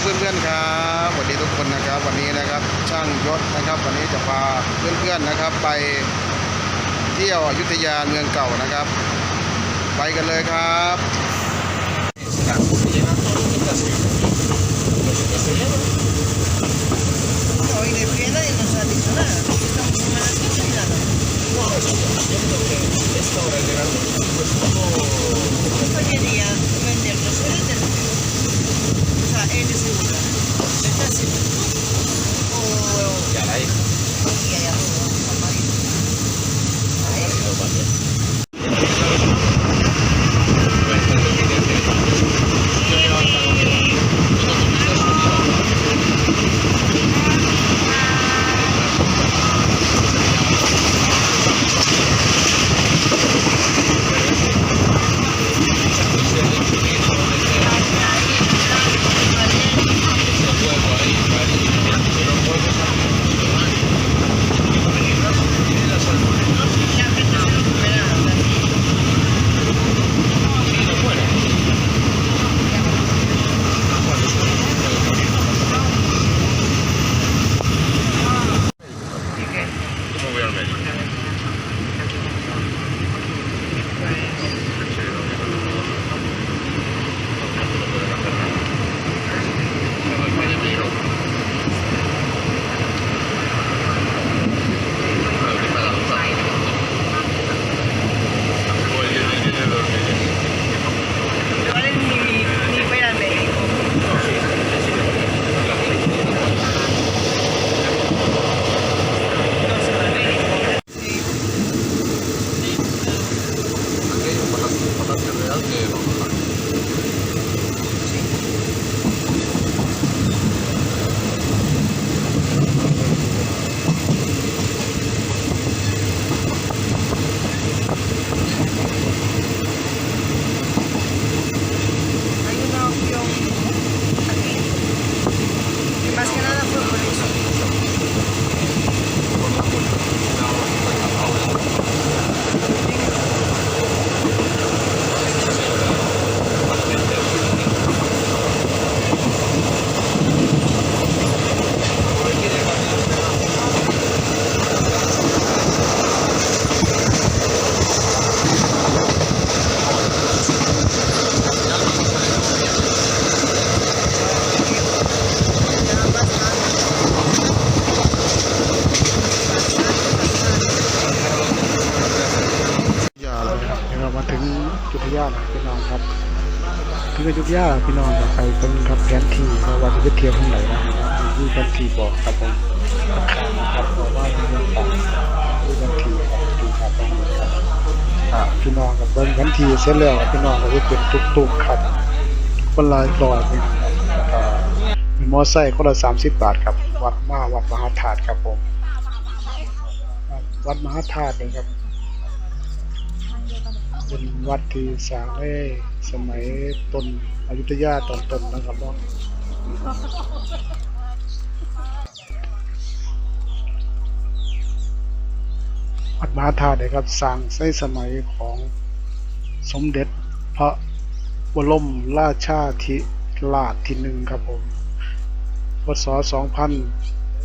เพื่อนๆครับสวัสดีทุกคนนะครับ วันนี้นะครับช่างยศนะครับ วันนี้จะพาเพื่อนๆนะครับ ไปเที่ยวอยุธยาเมืองเก่านะครับ ไปกันเลยครับ Brasileiro. ถึงอยุธยาแล้วพี่น้องจะไปเป็นครับแผนที่เพราะว่าจะไปเที่ยวที่ไหนนะครับมีแผนที่บอกครับผมข้างๆนะครับเพราะว่ามีเรื่องต่างมีแผนที่ดูครับตรงนี้ครับพี่น้องกับเบิ้งแผนที่เสร็จแล้วพี่น้องก็จะเป็นตุกๆครับคนละร้อยพี่น้องครับแล้วก็เป็นมอไซค์คนละสามสิบบาทครับ วัดมาวัดมหาธาตุครับผม วัดมหาธาตุนี่ครับ เป็นวัดที่สร้างในสมัยต้นอยุธยาตอนต้นนะครับเนาะวัดมหาธาตุครับสร้างในสมัยของสมเด็จพระบรมราชาธิราชที่หนึ่งครับผม พศสองพัน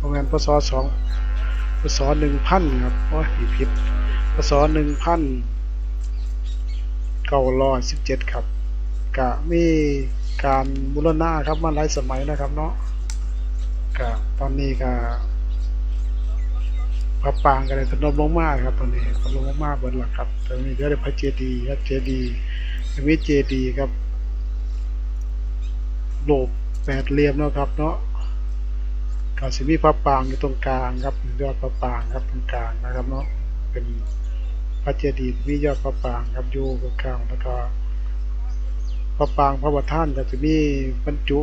ประมาณพศสองพศหนึ่งพันครับโอ้ยผิดพศหนึ่งพัน เก้าร้อยสิบเจ็ดครับกะมีการบูรณะครับมาหลายสมัยนะครับเนาะกะตอนนี้ก็พระปางกันเลยถนมลงมาครับตอนนี้ถนมลงมาเบิดและครับตอนนี้ก็ได้พระเจดีย์ครับเจดีย์มีเจดีย์ครับโลบแปดเหลี่ยมเนาะครับเนาะก็สิมีพระปางอยู่ตรงกลางครับยอดพระปางครับตรงกลางนะครับเนาะเป็น พระเจดีย์มียอดพระปรางครับอยู่ข้างแล้วก็พระปรางพระประธานก็จะมีบรรจุ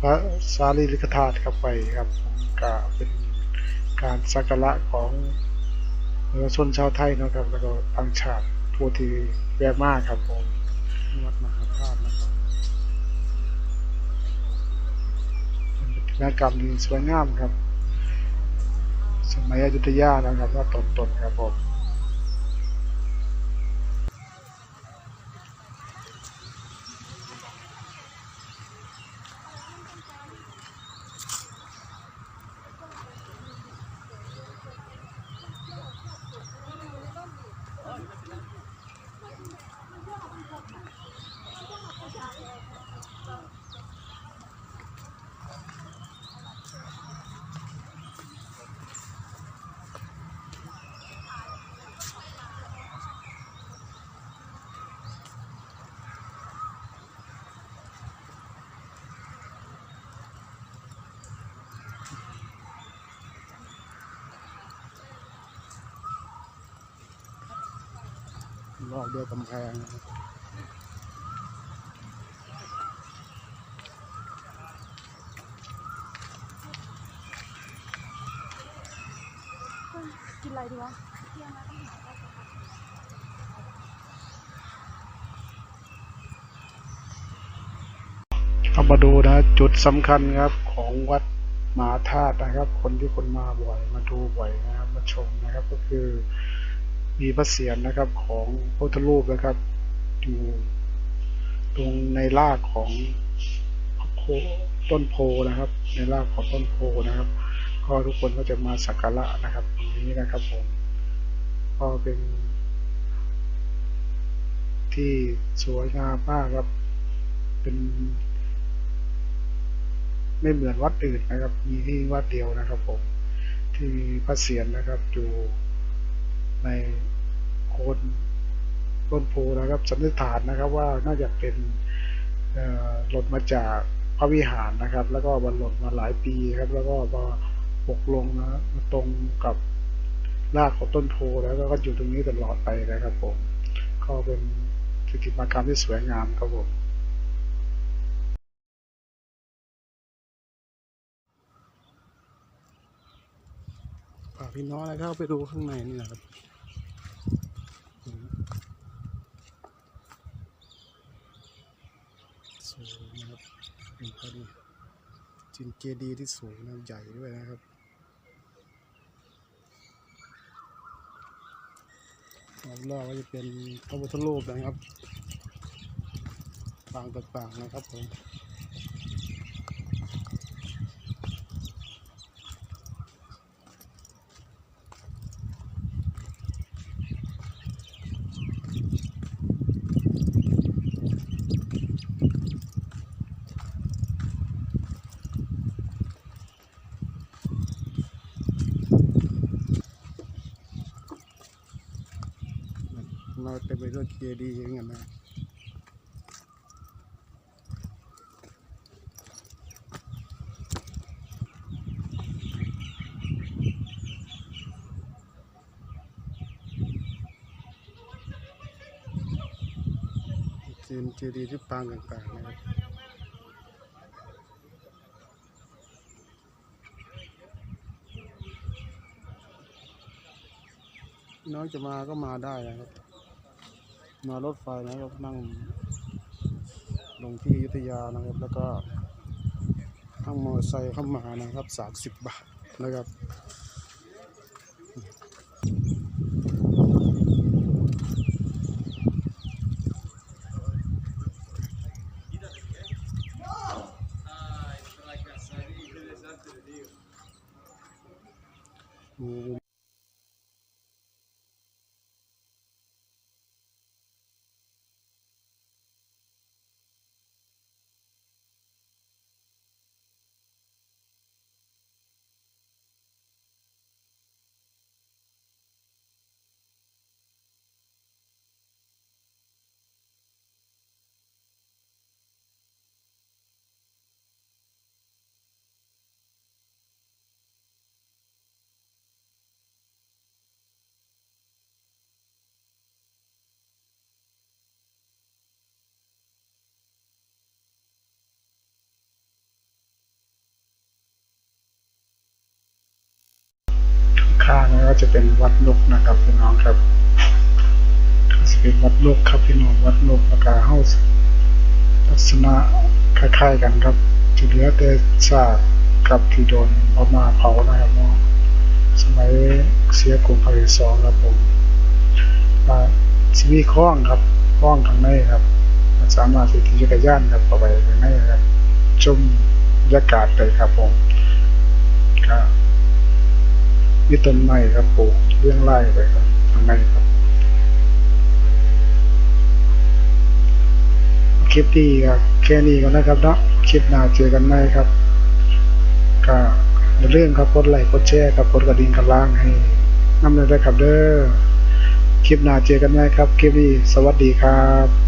พระสารีริกธาตุเข้าไปครับก็เป็นการสักการะของเอ่อชนชาวไทยนะครับ แล้วก็ต่างชาติผู้ที่แวะมากครับผมวัดมหาธาตุนะครับเป็นกิจกรรมที่สวยงามครับ สมัยอยุธยานะครับว่าต้นๆครับผม รอบด้วยกำแพงกินอะไรดีวะเอามาดูนะ จุดสำคัญครับของวัดมหาธาตุนะครับ คนที่คนมาบ่อยมาดูบ่อยนะครับ มาชมนะครับก็คือ มีพระเศียรนะครับของพระพุทธรูปนะครับ อยู่ตรงในรากของโพต้นโพนะครับ ในรากของต้นโพนะครับ ก็ทุกคนก็จะมาสักการะนะครับตรงนี้นะครับผมก็เป็นที่สวยงามมากครับ เป็น ไม่เหมือนวัดอื่นนะครับ มีที่วัดเดียวนะครับผม ที่มีพระเศียรนะครับอยู่ ในโคนต้นโพนะครับสันนิษฐานนะครับว่าน่าจะเป็นหล่นมาจากพระวิหารนะครับ แล้วก็มันหล่นมาหลายปีครับ แล้วก็มาปกลงนะมาตรงกับรากของต้นโพแล้วก็อยู่ตรงนี้ตลอดไปนะครับผม ก็เป็นกิจกรรมที่สวยงามครับผมพาพี่น้องอะไรเข้าไปดูข้างในนี่นะครับสูงนะครับเป็นพระดี จินเจดีย์ที่สูงนะใหญ่ด้วยนะครับรอบๆก็จะเป็นพระพุทธรูปนะครับปางต่างๆนะครับผม เราเต็มไปด้วยเจดีย์อย่างเงี้ยนะเป็นเจดีย์ที่ปางต่างๆนะครับน้องจะมาก็มาได้นะครับ มารถไฟนะครับนั่งลงที่อยุธยานะครับ แล้วก็นั่งมอเตอร์ไซค์เข้ามานะครับสามสิบบาทนะครับ ก็จะเป็นวัดนกนะครับพี่น้องครับก็จะเป็นวัดนกครับพี่น้องวัดนกปราคาเฮาลักษณะคล้ายๆกันครับจะเหลือแต่ซากกับที่โดนพม่าเผานะครับเนาะสมัยเสียกรุงภาคที่สองครับผมอ่าสิมีคล้องครับคล้องข้างในครับสามารถสิขี่จักรยานครับเข้าไปข้างในครับชมบรรยากาศเลยครับผมครับ ก็มีต้นไม้ครับปลูกเรื่องไร่ไปครับทางในครับ คลิปนี้ก็แค่นี้ก่อนนะครับเนาะคลิปหน้าเจอกันใหมครับก็อย่าลืมครับกดไลค์กดแชร์ครับกดกระดิ่งกระล่างให้น้ำเลยด้วยครับเด้อคลิปหน้าเจอกันใหมครับ คลิปนี้สวัสดีครับ